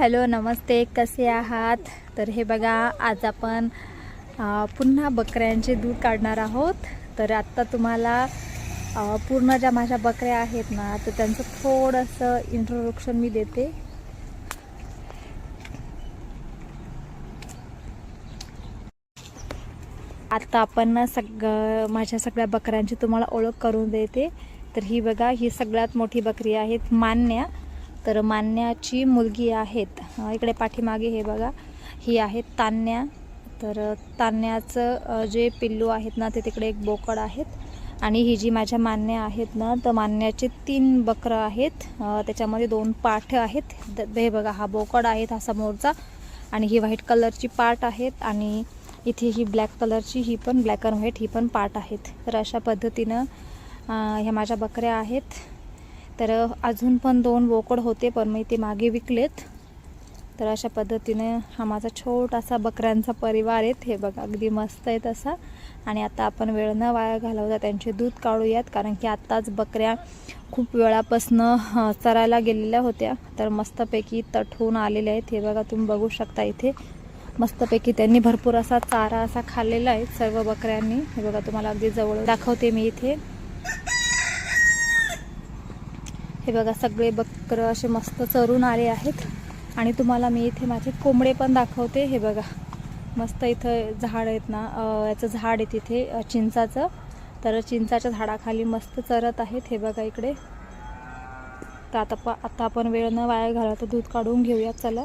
Hello नमस्ते कसे आहात? तर हे बघा आज आपण पुन्हा बकऱ्यांचे दूध काढणार आहोत. तर आत्ता तुम्हाला पूर्ण ज्या माझ्या बकऱ्या आहेत ना तर त्यांचं थोडंसं इंट्रोडक्शन मी देते. आत्ता आपण सग माझ्या सगळ्या बकऱ्यांची तुम्हाला ओळख करून देते. तर ही बघा ही सगळ्यात मोठी बकरी आहेत मान्या. तर मान्याची मुलगी आहेत. इकडे पाठीमागे हे बघा. ही आहेत तान्या. तर तान्याचं जे पिल्लू आहेत ना ते तिकडे एक बोकड आहेत. आणि ही जी माझ्या मान्या आहेत ना तर मान्याचे तीन बकरं आहेत. त्याच्यामध्ये दोन पाठ आहेत. द- हे बघा हा बोकड आहेत हा समोरचा. आणि ही व्हाईट कलरची पार्ट आहेत. आणि इथे ही ब्लॅक कलरची ही पण ब्लॅक अँड व्हाईट ही पण पाट आहेत. तर अशा पद्धतीनं ह्या माझ्या बकऱ्या आहेत. तर अजून पण दोन बोकड होते पण मी ते मागे विकलेत. तर अशा पद्धतीने हा माझा छोटासा बकऱ्यांचा परिवार आहेत हे बघा अगदी मस्त आहे तसा. आणि आता आपण वेळ न वाया घालवता त्यांचे दूध काढूयात कारण की आत्ताच बकऱ्या खूप वेळापासनं चरायला गेलेल्या होत्या. तर मस्तपैकी तठून आलेल्या आहेत. हे बघा तुम्ही बघू शकता इथे. मस्तपैकी त्यांनी भरपूर असा चारा असा खाल्लेला आहे सर्व बकऱ्यांनी. हे बघा तुम्हाला अगदी जवळ दाखवते मी इथे. हे बघा सगळे बकरं असे मस्त चरून आले आहेत. आणि तुम्हाला मी इथे माझे कोंबडे पण दाखवते. हे बघा मस्त इथं झाड आहेत ना याचं झाड आहे तिथे चिंचाचं. तर चिंचाच्या झाडाखाली मस्त चरत आहेत. हे बघा इकडे. तर आता प आता आपण वेळ न वाया घालवता दूध काढून घेऊयात. चला.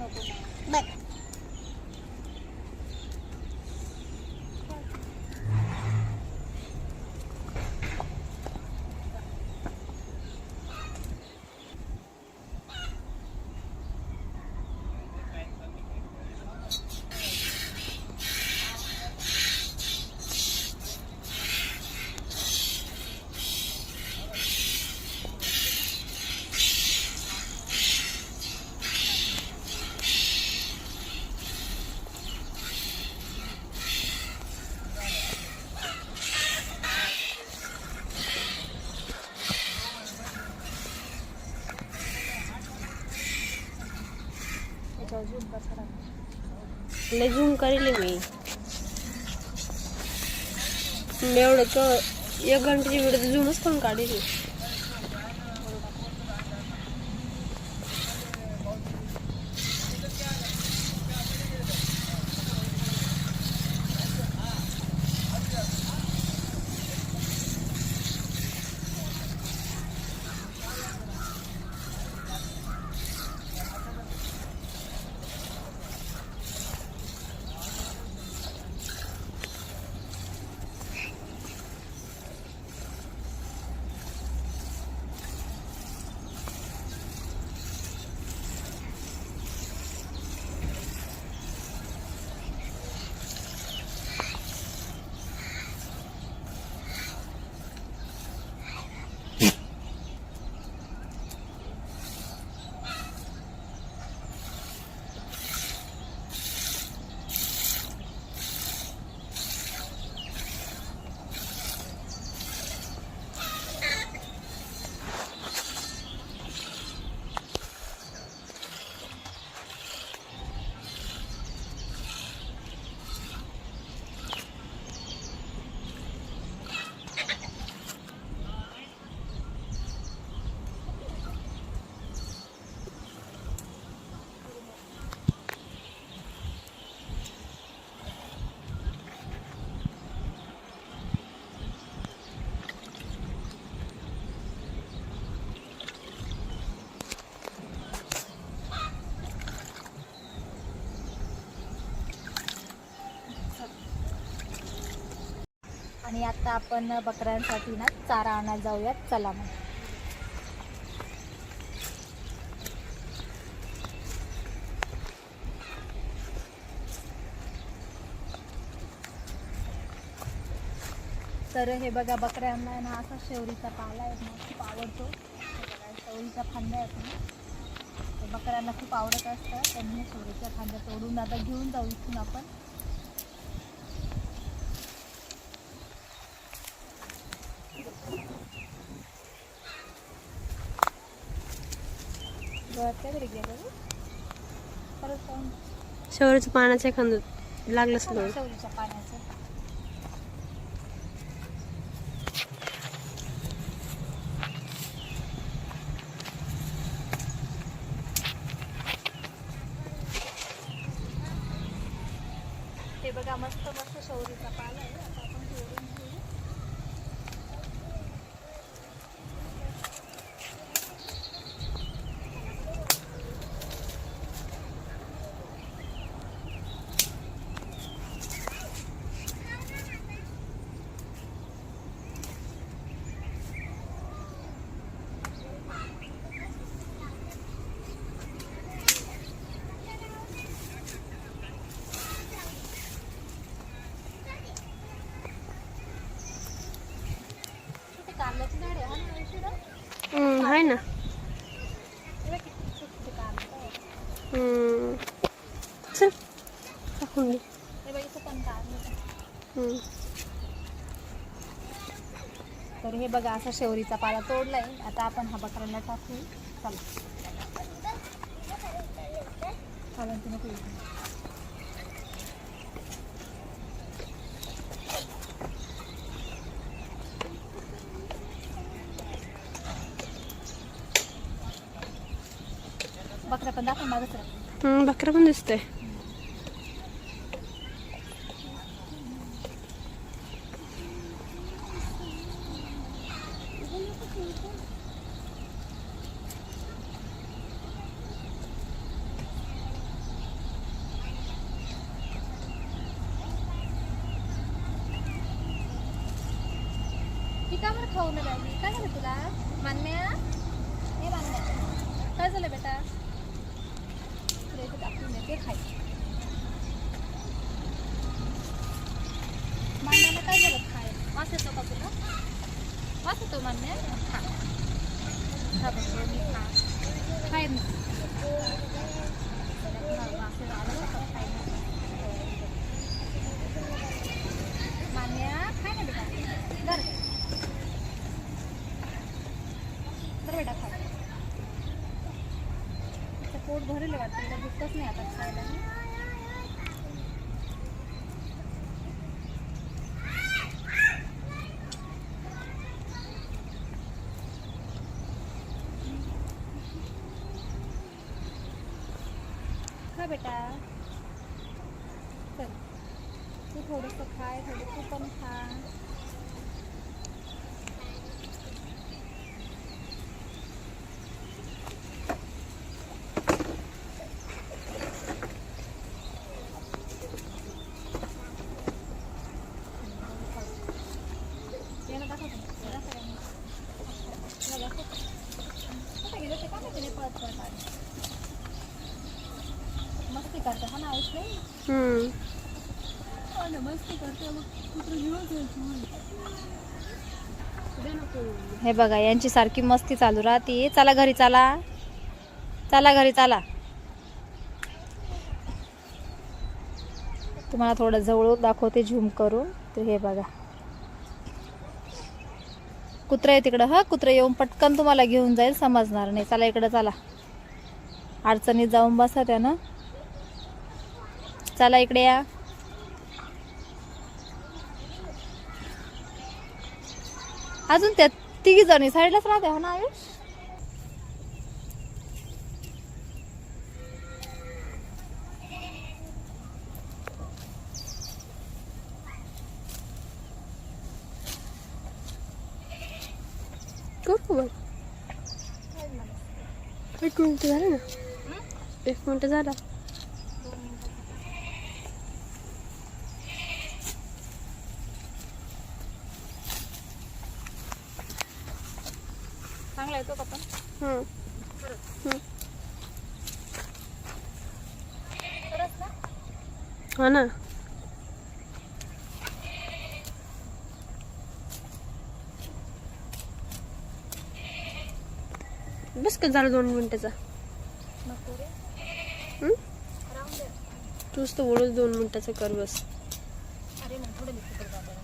नको लय झूम करेल मी. मी एवढं क एक घंट्याची वेळ झूमच पण काढेल. आणि आता आपण बकऱ्यांसाठी ना चारा आणायला जाऊयात. चला मग. तर हे बघा बकऱ्यांना ना असा शेवरीचा पाला आहे ना खूप आवडतो शेवरीचा फांद्या आहेत ना. बकऱ्यांना खूप आवडत असतं त्यांनी शेवरीच्या फांद्या तोडून आता घेऊन जाऊ इथून आपण. गळ्यात काय पाण्याचं एखादं लागलं असेल थोडं. पाण्याचं बघा मस्त मस्त शौरीचा पाला आहे आता आपण जोडून घेऊ किती कारल्याची झाड आहे हा ना औषधं? हम्म, आहे ना हे बघ किती छोटे कारलं आहे. हम्म. चल टाकून दे हे बघ इथं पण कारलं आहे. हम्म. तर हे बघा असा शेवरीचा पाला तोडलाय. आता आपण हा बकऱ्याला टाकू. चला. चालेल नको बकऱ्या पण दाखव मागच बकरा पण दिसतोय. Gitu. बेटा खा पोट भरेल वाटतं तिला दुखतच नाही आता खायला. खा बेटा. चल. तू थोडंसं खाय थोडंसं तू पण खा याला दाखव तुम्ही. याला दाखव यांना. याला दाखव. कुठे गेले ते काय माहिती नाही पळत पळत आले. मस्ती करते हा ना आयुष नाही हम्म. हो ना मस्ती करते मग कुठं घेऊन जायचं हे बघा यांची सारखी मस्ती चालू राहते. चला घरी चला. चला घरी चला. तुम्हाला थोडं जवळ दाखवते झूम करून. तर हे बघा. कुत्रा आहे तिकडं हा? कुत्रा येऊन पटकन तुम्हाला घेऊन जाईल समजणार नाही. चला इकडं चला. अडचणीत जाऊन बसा त्यानं. चला इकडे या. अजून त्या तिघी जणी साईडलाच राहते हो ना आयुष? एक मिनिट झालं ना? एक मिनिट झाला चांगला येतो का पण हं. हं. हा ना. बस का झालं दोन मिनिटाचा? तूच तर बोलूच दोन मिनिटाचं कर बस अरे मग थोडं लिखी कर बाबा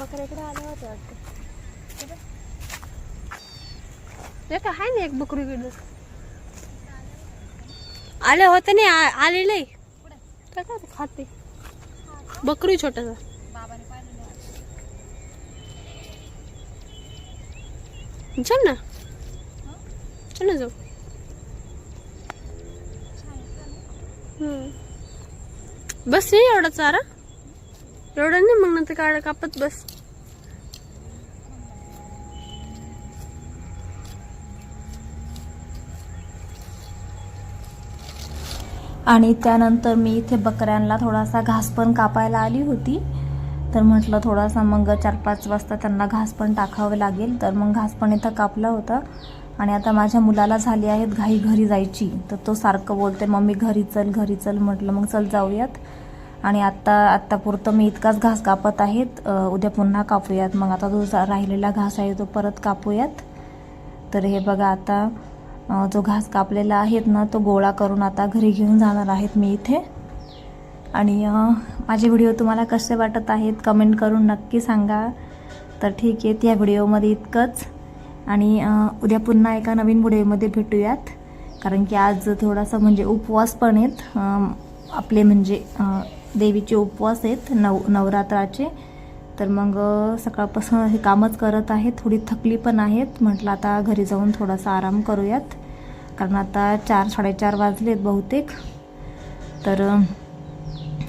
बकऱ्याकडे आले होते वाटतं. हे का हाय ना एक बकरी गिड आले होते नाही आलेले काय काय ते खाते. बकरी छोटासा. चल ना. चल ना जाऊ. बस नाही एवढा चारा. एवढं नाही मग नंतर काढा कापत बस. आणि त्यानंतर मी इथे बकऱ्यांना थोडासा घास पण कापायला आली होती. तर म्हटलं थोडासा मग चार पाच वाजता त्यांना घास पण टाकावं लागेल. तर मग घास पण इथं कापला होता. आणि आता माझ्या मुलाला झाली आहेत घाई घरी जायची. तर तो सारखं बोलते मम्मी घरी चल घरी चल. म्हटलं मग चल जाऊयात. आणि आत्ता आत्तापुरतं मी इतकाच घास कापत आहेत. उद्या पुन्हा कापूयात. मग आता जो राहिलेला घास आहे तो परत कापूयात. तर हे बघा आता जो घास कापलेला आहेत ना तो गोळा करून आता घरी घेऊन जाणार आहेत मी इथे. आणि माझे व्हिडिओ तुम्हाला कसे वाटत आहेत कमेंट करून नक्की सांगा. तर ठीक आहे त्या व्हिडिओमध्ये इतकंच. आणि उद्या पुन्हा एका नवीन व्हिडिओमध्ये भेटूयात. कारण की आज थोडासा म्हणजे उपवास पण आहेत. आपले म्हणजे देवीचे उपवास आहेत नव नवरात्राचे. तर मग सकाळपासून हे कामच करत आहे थोडी थकली पण आहेत. म्हटलं आता घरी जाऊन थोडासा आराम करूयात. कारण आता चार साडेचार वाजलेत बहुतेक. तर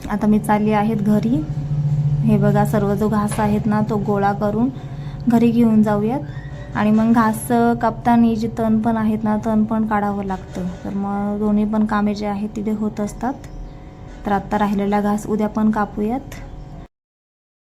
आता मी चालली आहेत घरी. हे बघा सर्व जो घास आहेत ना तो गोळा करून घरी घेऊन जाऊयात. आणि मग घास कापताना जे तण पण आहेत ना तण पण काढावं लागतं. तर मग दोन्ही पण कामे जे आहेत तिथे होत असतात. तर आत्ता राहिलेला घास उद्या पण कापूयात.